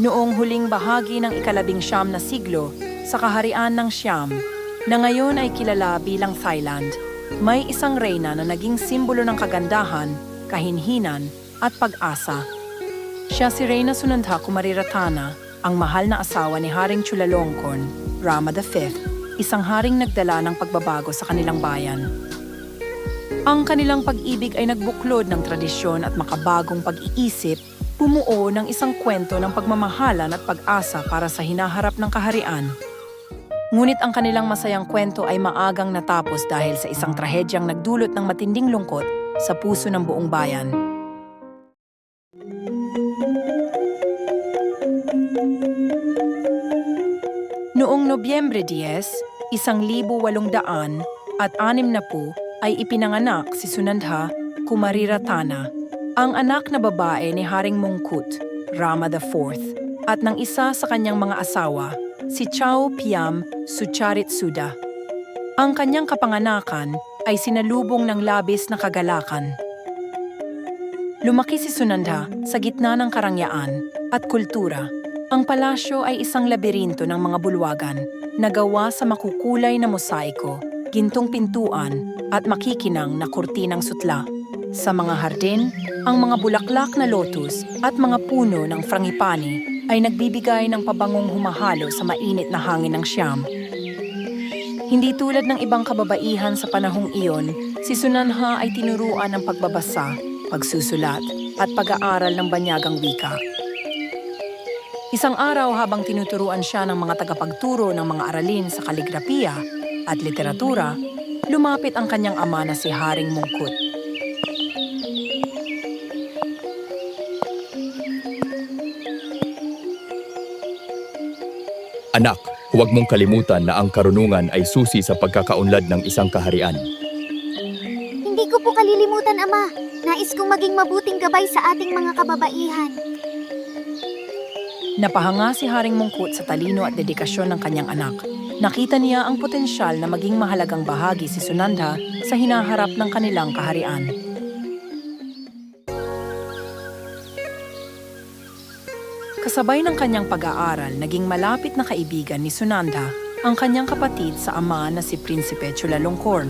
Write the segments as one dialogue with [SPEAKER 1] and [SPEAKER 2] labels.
[SPEAKER 1] Noong huling bahagi ng ikalabing siyam na siglo, sa kaharian ng Siam, na ngayon ay kilala bilang Thailand, may isang reyna na naging simbolo ng kagandahan, kahinhinan, at pag-asa. Siya si Reyna Sunandha Kumariratana, ang mahal na asawa ni Haring Chulalongkorn, Rama V, isang haring nagdala ng pagbabago sa kanilang bayan. Ang kanilang pag-ibig ay nagbuklod ng tradisyon at makabagong pag-iisip, bumuo ng isang kwento ng pagmamahalan at pag-asa para sa hinaharap ng kaharian. Ngunit ang kanilang masayang kwento ay maagang natapos dahil sa isang trahedyang nagdulot ng matinding lungkot sa puso ng buong bayan. Noong Nobyembre 10, isang libo walong daan at anim na po ay ipinanganak si Sunandha Kumariratana, ang anak na babae ni Haring Mungkut, Rama IV, at ng isa sa kanyang mga asawa, si Chao Piam Sucharit Suda. Ang kanyang kapanganakan ay sinalubong ng labis na kagalakan. Lumaki si Sunandha sa gitna ng karangyaan at kultura. Ang palasyo ay isang labirinto ng mga bulwagan na gawa sa makukulay na mosaiko, gintong pintuan at makikinang na kurtinang sutla. Sa mga hardin, ang mga bulaklak na lotus at mga puno ng frangipani ay nagbibigay ng pabangong humahalo sa mainit na hangin ng Siam. Hindi tulad ng ibang kababaihan sa panahong iyon, si Sunanha ay tinuruan ng pagbabasa, pagsusulat, at pag-aaral ng banyagang wika. Isang araw habang tinuturuan siya ng mga tagapagturo ng mga aralin sa kaligrafiya at literatura, lumapit ang kanyang ama na si Haring Mungkut.
[SPEAKER 2] Anak, huwag mong kalimutan na ang karunungan ay susi sa pagkakaunlad ng isang kaharian.
[SPEAKER 3] Hindi ko po kalilimutan, Ama. Nais kong maging mabuting gabay sa ating mga kababaihan.
[SPEAKER 1] Napahanga si Haring Mungkut sa talino at dedikasyon ng kanyang anak. Nakita niya ang potensyal na maging mahalagang bahagi si Sunanda sa hinaharap ng kanilang kaharian. Kasabay ng kanyang pag-aaral, naging malapit na kaibigan ni Sunanda ang kanyang kapatid sa ama na si Prinsipe Chulalongkorn.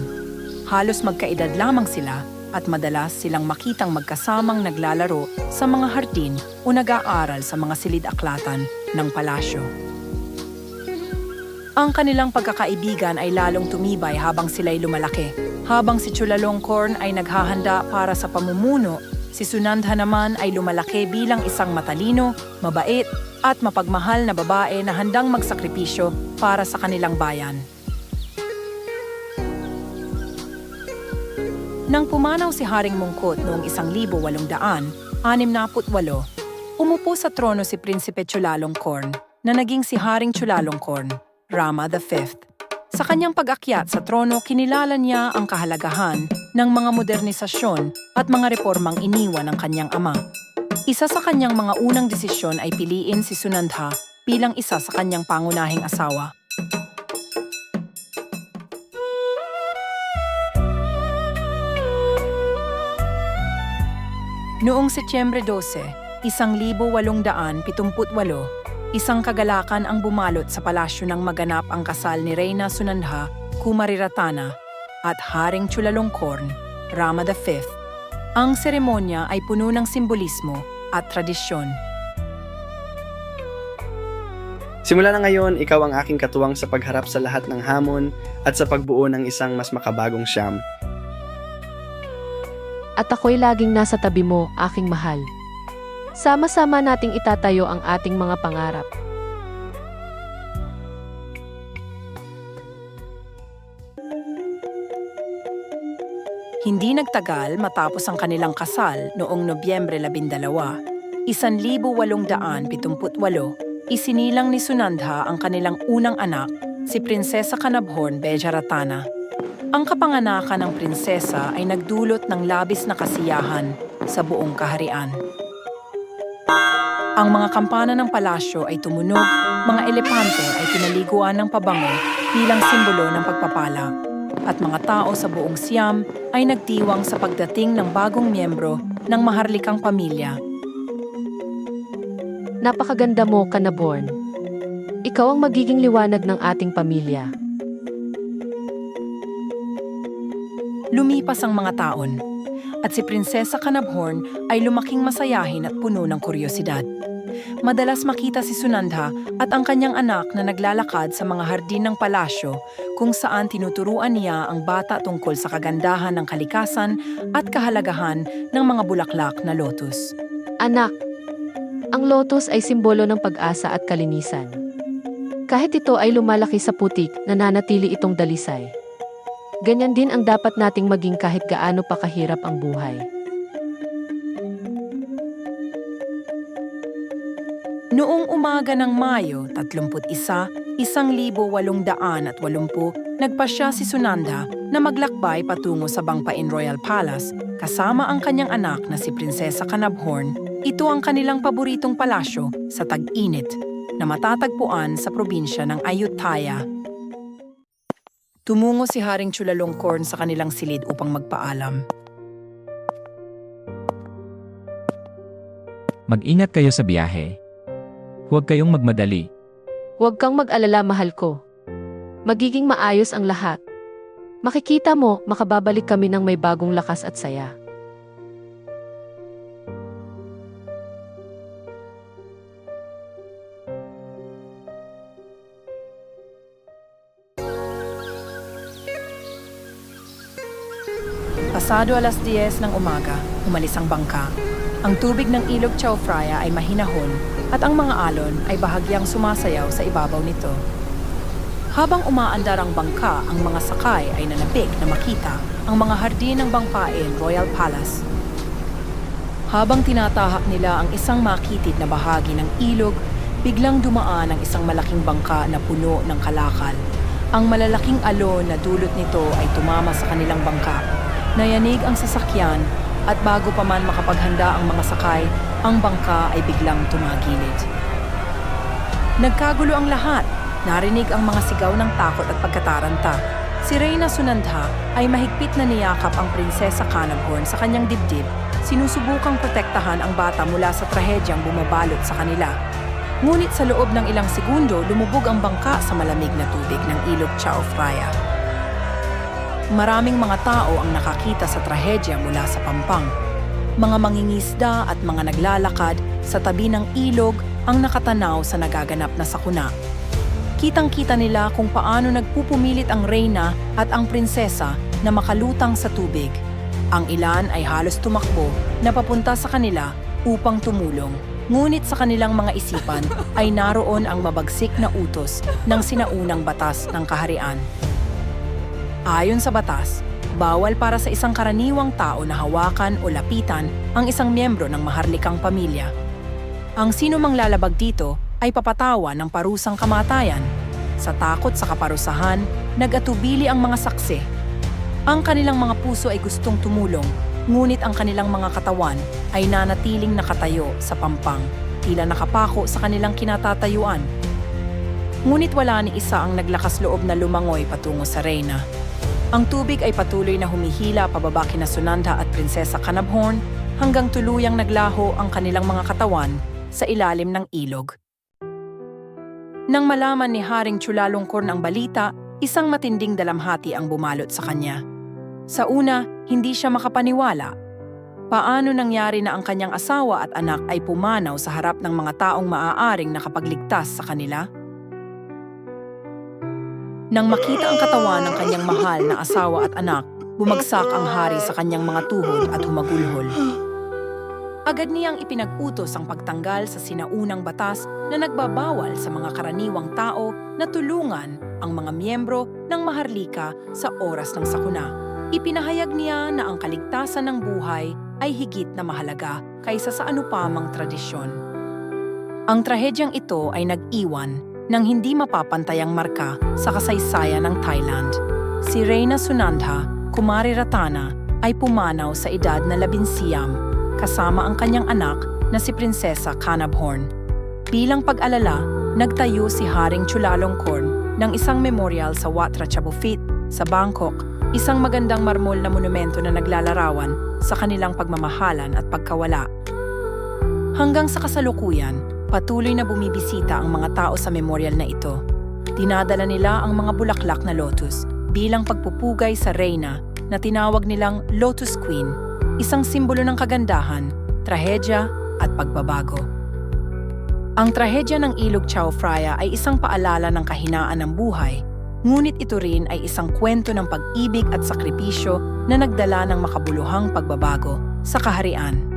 [SPEAKER 1] Halos magkaedad lamang sila at madalas silang makitang magkasamang naglalaro sa mga hardin o nag-aaral sa mga silid-aklatan ng palasyo. Ang kanilang pagkakaibigan ay lalong tumibay habang sila'y lumalaki. Habang si Chulalongkorn ay naghahanda para sa pamumuno, si Sunandha naman ay lumalaki bilang isang matalino, mabait, at mapagmahal na babae na handang magsakripisyo para sa kanilang bayan. Nang pumanaw si Haring Mungkot noong 1868, umupo sa trono si Prinsipe Chulalongkorn na naging si Haring Chulalongkorn, Rama V. Sa kanyang pag-akyat sa trono, kinilala niya ang kahalagahan ng mga modernisasyon at mga reformang iniwan ng kanyang ama. Isa sa kanyang mga unang desisyon ay piliin si Sunandha bilang isa sa kanyang pangunahing asawa. Noong Setyembre 12, 1878, isang kagalakan ang bumalot sa palasyo ng maganap ang kasal ni Reyna Sunandha Kumariratana at Haring Chulalongkorn, Rama V. Ang seremonya ay puno ng simbolismo at tradisyon.
[SPEAKER 4] Simula na ngayon, ikaw ang aking katuwang sa pagharap sa lahat ng hamon at sa pagbuo ng isang mas makabagong siyam.
[SPEAKER 5] at ako'y laging nasa tabi mo, aking mahal. Sama-sama nating itatayo ang ating mga pangarap.
[SPEAKER 1] Hindi nagtagal matapos ang kanilang kasal noong Nobyembre 12, 1878, isinilang ni Sunandha ang kanilang unang anak, si Prinsesa Kanabhorn Bejaratana. Ang kapanganakan ng prinsesa ay nagdulot ng labis na kasiyahan sa buong kaharian. Ang mga kampana ng palasyo ay tumunog, mga elepante ay pinaliguan ng pabango bilang simbolo ng pagpapala at mga tao sa buong Siam ay nagdiwang sa pagdating ng bagong miyembro ng maharlikang pamilya.
[SPEAKER 5] Napakaganda mo, Kanaborn. Ikaw ang magiging liwanag ng ating pamilya.
[SPEAKER 1] Lumipas ang mga taon, at si Prinsesa Kanabhorn ay lumaking masayahin at puno ng kuryosidad. Madalas makita si Sunandha at ang kanyang anak na naglalakad sa mga hardin ng palasyo kung saan tinuturuan niya ang bata tungkol sa kagandahan ng kalikasan at kahalagahan ng mga bulaklak na lotus.
[SPEAKER 5] Anak, ang lotus ay simbolo ng pag-asa at kalinisan. Kahit ito ay lumalaki sa putik, nananatili itong dalisay. Ganyan din ang dapat nating maging kahit gaano pa kahirap ang buhay.
[SPEAKER 1] Noong umaga ng Mayo 31, 1880, nagpasya si Sunanda na maglakbay patungo sa Bangpain Royal Palace kasama ang kanyang anak na si Prinsesa Kanabhorn. Ito ang kanilang paboritong palasyo sa tag-init na matatagpuan sa probinsya ng Ayutthaya. Tumungo si Haring Chulalongkorn sa kanilang silid upang magpaalam.
[SPEAKER 6] Mag-ingat kayo sa biyahe. Huwag kayong magmadali.
[SPEAKER 5] Huwag kang mag-alala, mahal ko. Magiging maayos ang lahat. Makikita mo, makababalik kami ng may bagong lakas at saya.
[SPEAKER 1] Pasado alas 10 ng umaga, umalis ang bangka. Ang tubig ng ilog Chao Phraya ay mahinahon at ang mga alon ay bahagyang sumasayaw sa ibabaw nito. Habang umaandar ang bangka, ang mga sakay ay nanapik na makita ang mga hardin ng Bangpain Royal Palace. Habang tinatahak nila ang isang makitid na bahagi ng ilog, biglang dumaan ang isang malaking bangka na puno ng kalakal. Ang malalaking alon na dulot nito ay tumama sa kanilang bangka. Nayanig ang sasakyan at bago pa man makapaghanda ang mga sakay, ang bangka ay biglang tumagilid. Nagkagulo ang lahat. Narinig ang mga sigaw ng takot at pagkataranta. Si Reyna Sunandha ay mahigpit na niyakap ang Prinsesa Canabhorn sa kanyang dibdib, sinusubukang protektahan ang bata mula sa trahedyang bumabalot sa kanila. Ngunit sa loob ng ilang segundo, lumubog ang bangka sa malamig na tubig ng ilog Chao Phraya. Maraming mga tao ang nakakita sa trahedya mula sa pampang. Mga mangingisda at mga naglalakad sa tabi ng ilog ang nakatanaw sa nagaganap na sakuna. Kitang-kita nila kung paano nagpupumilit ang reyna at ang prinsesa na makalutang sa tubig. Ang ilan ay halos tumakbo na papunta sa kanila upang tumulong. Ngunit sa kanilang mga isipan ay naroon ang mabagsik na utos ng sinaunang batas ng kaharian. Ayon sa batas, bawal para sa isang karaniwang tao na hawakan o lapitan ang isang miyembro ng maharlikang pamilya. Ang sino mang lalabag dito ay papatawa ng parusang kamatayan. Sa takot sa kaparusahan, nag-atubili ang mga saksi. Ang kanilang mga puso ay gustong tumulong, ngunit ang kanilang mga katawan ay nanatiling nakatayo sa pampang, tila nakapako sa kanilang kinatatayuan. Ngunit wala ni isa ang naglakas loob na lumangoy patungo sa reyna. Ang tubig ay patuloy na humihila pababa kina Sunanda at Prinsesa Kanabhorn hanggang tuluyang naglaho ang kanilang mga katawan sa ilalim ng ilog. Nang malaman ni Haring Chulalongkorn ang balita, isang matinding dalamhati ang bumalot sa kanya. Sa una, hindi siya makapaniwala. Paano nangyari na ang kanyang asawa at anak ay pumanaw sa harap ng mga taong maaaring nakapagligtas sa kanila? Nang makita ang katawan ng kanyang mahal na asawa at anak, bumagsak ang hari sa kanyang mga tuhod at humagulhol. Agad niyang ipinag-utos ang pagtanggal sa sinaunang batas na nagbabawal sa mga karaniwang tao na tulungan ang mga miyembro ng maharlika sa oras ng sakuna. Ipinahayag niya na ang kaligtasan ng buhay ay higit na mahalaga kaysa sa anupamang tradisyon. Ang trahedyang ito ay nag-iwan ng hindi mapapantayang marka sa kasaysayan ng Thailand. Si Reyna Sunandha, Kumari Ratana, ay pumanaw sa edad na labinsiyam kasama ang kanyang anak na si Prinsesa Kanabhorn. Bilang pag-alala, nagtayo si Haring Chulalongkorn ng isang memorial sa Wat Ratchabufit sa Bangkok, isang magandang marmol na monumento na naglalarawan sa kanilang pagmamahalan at pagkawala. Hanggang sa kasalukuyan, Patuloy na bumibisita ang mga tao sa memorial na ito. Dinadala nila ang mga bulaklak na lotus bilang pagpupugay sa reyna na tinawag nilang Lotus Queen, isang simbolo ng kagandahan, trahedya at pagbabago. Ang trahedya ng Ilog Chao Phraya ay isang paalala ng kahinaan ng buhay, ngunit ito rin ay isang kwento ng pag-ibig at sakripisyo na nagdala ng makabuluhang pagbabago sa kaharian.